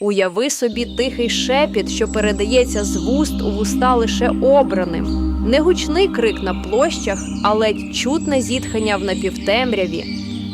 Уяви собі тихий шепіт, що передається з вуст у вуста лише обраним. Не гучний крик на площах, а ледь чутне зітхання в напівтемряві.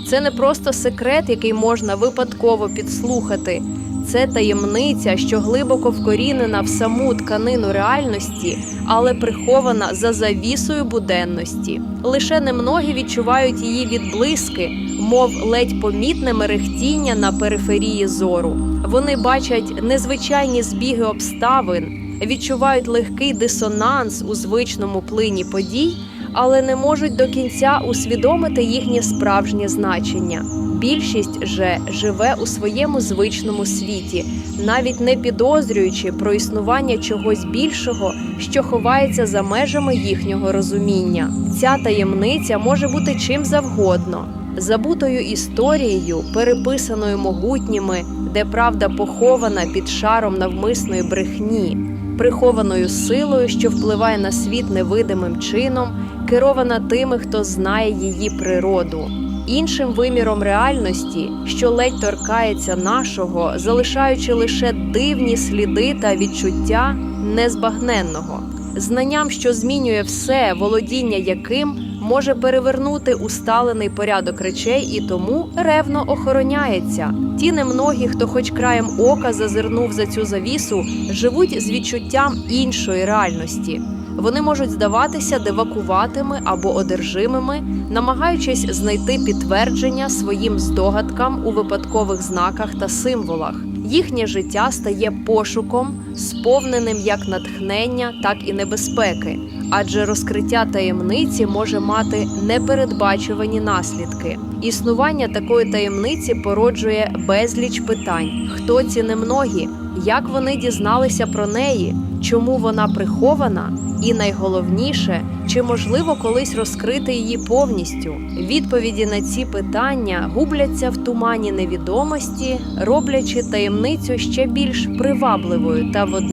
Це не просто секрет, який можна випадково підслухати. Це таємниця, що глибоко вкорінена в саму тканину реальності, але прихована за завісою буденності. Лише немногі відчувають її відблиски, мов ледь помітне мерехтіння на периферії зору. Вони бачать незвичайні збіги обставин, відчувають легкий дисонанс у звичному плині подій, але не можуть до кінця усвідомити їхнє справжнє значення. Більшість же живе у своєму звичному світі, навіть не підозрюючи про існування чогось більшого, що ховається за межами їхнього розуміння. Ця таємниця може бути чим завгодно, забутою історією, переписаною могутніми, де правда похована під шаром навмисної брехні, прихованою силою, що впливає на світ невидимим чином, керована тими, хто знає її природу. Іншим виміром реальності, що ледь торкається нашого, залишаючи лише дивні сліди та відчуття незбагненного, знанням, що змінює все, володіння яким може перевернути усталений порядок речей і тому ревно охороняється. Ті немногі, хто хоч краєм ока зазирнув за цю завісу, живуть з відчуттям іншої реальності. Вони можуть здаватися девакуватими або одержимими, намагаючись знайти підтвердження своїм здогадкам у випадкових знаках та символах. Їхнє життя стає пошуком, сповненим як натхнення, так і небезпеки, адже розкриття таємниці може мати непередбачувані наслідки. Існування такої таємниці породжує безліч питань: хто ці немногі, як вони дізналися про неї, чому вона прихована, і найголовніше, чи можливо колись розкрити її повністю. Відповіді на ці питання губляться в тумані невідомості, роблячи таємницю ще більш привабливою та водночас